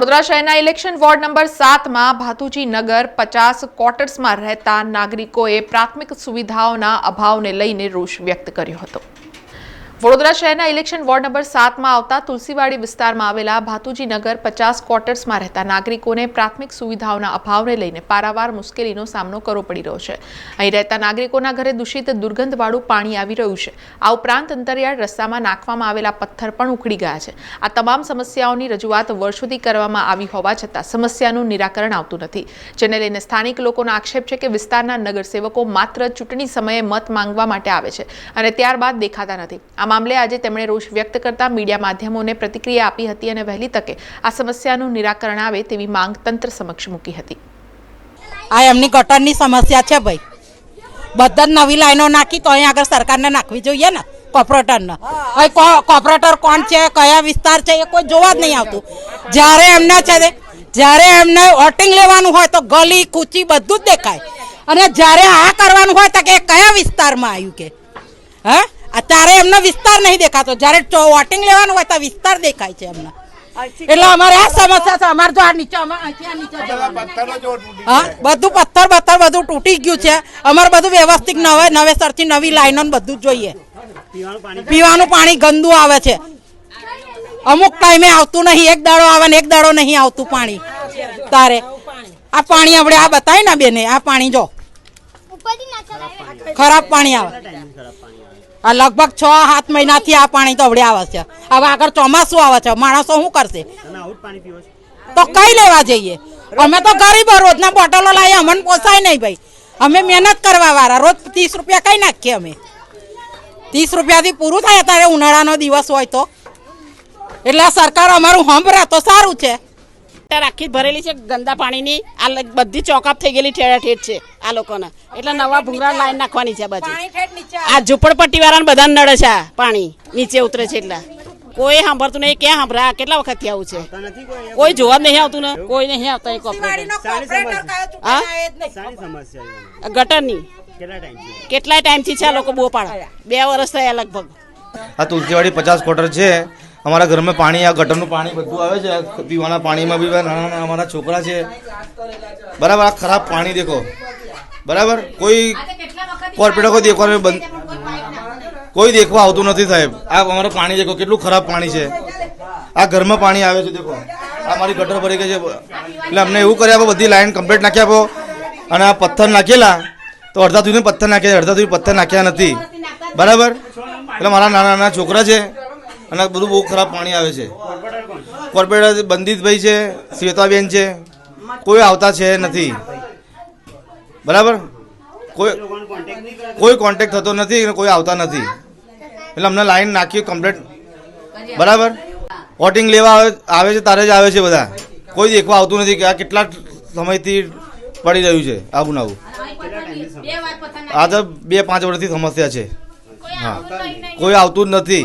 વડોદરા શહેરના election ward number સાતમાં ભાતુજી નગર પચાસ ક્વાર્ટર્સમાં રહેતા નાગરિકોએ પ્રાથમિક સુવિધાઓના અભાવને લઈને રોષ વ્યક્ત કર્યો હતો. વડોદરા શહેરના ઇલેક્શન વોર્ડ નંબર સાતમાં આવતા તુલસીવાડી વિસ્તારમાં આવેલા ભાતુજી નગર પચાસ ક્વાર્ટર્સમાં રહેતા નાગરિકોને પ્રાથમિક સુવિધાઓના અભાવને લઈને પારાવાર મુશ્કેલીનો સામનો કરવો પડી રહ્યો છે. અહીં રહેતા નાગરિકોના ઘરે દૂષિત દુર્ગંધવાળું પાણી આવી રહ્યું છે. આ ઉપરાંત અંતરિયાળ રસ્તામાં નાખવામાં આવેલા પથ્થર પણ ઉખડી ગયા છે. આ તમામ સમસ્યાઓની રજૂઆત વર્ષોથી કરવામાં આવી હોવા છતાં સમસ્યાનું નિરાકરણ આવતું નથી. જેને લઈને સ્થાનિક લોકોનો આક્ષેપ છે કે વિસ્તારના નગરસેવકો માત્ર ચૂંટણી સમયે મત માંગવા માટે આવે છે અને ત્યારબાદ દેખાતા નથી. આ મામલે આજે તેમણે રોષ વ્યક્ત કરતા મીડિયા માધ્યમોને પ્રતિક્રિયા આપી હતી અને વહેલી તકે આ સમસ્યાનું નિરાકરણ આવે તેવી માંગ તંત્ર સમક્ષ મૂકી હતી. આ એમની ગટરની સમસ્યા છે ભાઈ. બધા જ નવી લાઈનો નાખી તો અહીંયા આગળ સરકારને નાખવી જોઈએ ને કોર્પોરેટરને હવે કોર્પોરેટર કોણ છે કયા વિસ્તાર છે એ કોઈ જોવા જ નહીં આવતું. જ્યારે એમને છે જ્યારે એમને વોટિંગ લેવાનું હોય તો ગલી કૂચી બધું જ દેખાય. અને જ્યારે આ કરવાનું હોય તો કે એ કયા વિસ્તારમાં આવ્યું કે? હે? અત્યારે એમનો વિસ્તાર નહીં દેખાતો. જ્યારે વોટિંગ લેવાનું હોય તો વિસ્તાર દેખાય છે એમને. એટલે અમારે આ સમસ્યા છે. અમારે જો આ નીચે બધું પથ્થર પથ્થર બધું તૂટી ગયું છે. અમારે બધું વ્યવસ્થિત નવે નવેસરથી નવી લાઈનો બધું જ જોઈએ. પીવાનું પાણી ગંદુ આવે છે. અમુક ટાઈમે આવતું નહીં. એક દાડો આવે ને એક દાડો નહીં આવતું પાણી. તારે. આ પાણી આપણે આ બતાવી ને બેને. આ પાણી જો. ખરાબ પાણી આવે. આ લગભગ છ સાત મહિનાથી આ પાણી તો અવડે આવે છે. હવે આગળ ચોમાસું આવે છે. માણસો શું કરશે? તો કઈ લેવા જઈએ? અમે તો ગરીબો રોજના બોટલો લાવીએ અમને પોસાય નહીં ભાઈ. અમે મહેનત કરવા વાળા. રોજ ત્રીસ રૂપિયા કઈ નાખીએ અમે? ત્રીસ રૂપિયાથી પૂરું થાય. અત્યારે ઉનાળાનો દિવસ હોય તો. એટલે સરકાર અમારું સાંભળે તો સારું છે. ગટર આખી ભરેલી છે ગંદા પાણીની. આ બધી ચોકઅપ થઈ ગયેલી ઠેડા ઠેઠ છે આ લોકોને. એટલે નવા ભૂંગળા લાઈન નાખવાની છે બાજુ. આ ઝુંપડપટ્ટી વાળાને બધા નડે છે આ પાણી. નીચે ઉતરે છે એટલે. કોઈ સાંભળતું નહીં ક્યાં સાંભળ્યા કેટલા વખતથી આવું છે? કોઈ જોવા જ નહીં આવતું ને. કોઈ નહીં આવતા હા? ગટરની. કેટલાય ટાઈમથી છે આ લોકો બહુ પાડે. બે વર્ષ થયા લગભગ. આ તુલસીવાડી પચાસ ક્વાર્ટર છે. અમારા ઘરમાં પાણી, આ ગટરનું પાણી બધું આવે છે. પીવાના પાણીમાં બી નાના નાના અમારા છોકરા છે. બરાબર, આ ખરાબ પાણી દેખો. બરાબર? કોઈ કોર્પોરેટર કોઈ દેખવા બંધ કોઈ દેખવા આવતું નથી સાહેબ. આ અમારું પાણી દેખો, કેટલું ખરાબ પાણી છે. આ ઘરમાં પાણી આવે છે, દેખો. આ મારી ગટર ભરી ગઈ છે. એટલે અમને એવું કરી આપો, બધી લાઈન કમ્પ્લીટ નાખી આપો. અને આ પથ્થર નાખેલા, તો અડધા સુધી પથ્થર નાખ્યા અડધા સુધી પથ્થર નાખ્યા નથી. બરાબર? એટલે મારા નાના નાના છોકરા છે. અને બધું બહુ ખરાબ પાણી આવે છે. કોર્પોરેટર બંદિતભાઈ છે, શ્વેતાબેન છે, કોઈ આવતા છે નથી. બરાબર? કોઈ કોઈ કોન્ટેક્ટ થતો નથી અને કોઈ આવતા નથી. એટલે અમને લાઈન નાખી કમ્પ્લેટ બરાબર? વોટિંગ લેવા આવે છે, તારે જ આવે છે બધા. કોઈ દેખવા આવતું નથી કે આ કેટલા સમયથી પડી રહ્યું છે, આવું ને આ તો બે પાંચ વર્ષથી સમસ્યા છે. હા. કોઈ આવતું જ નથી.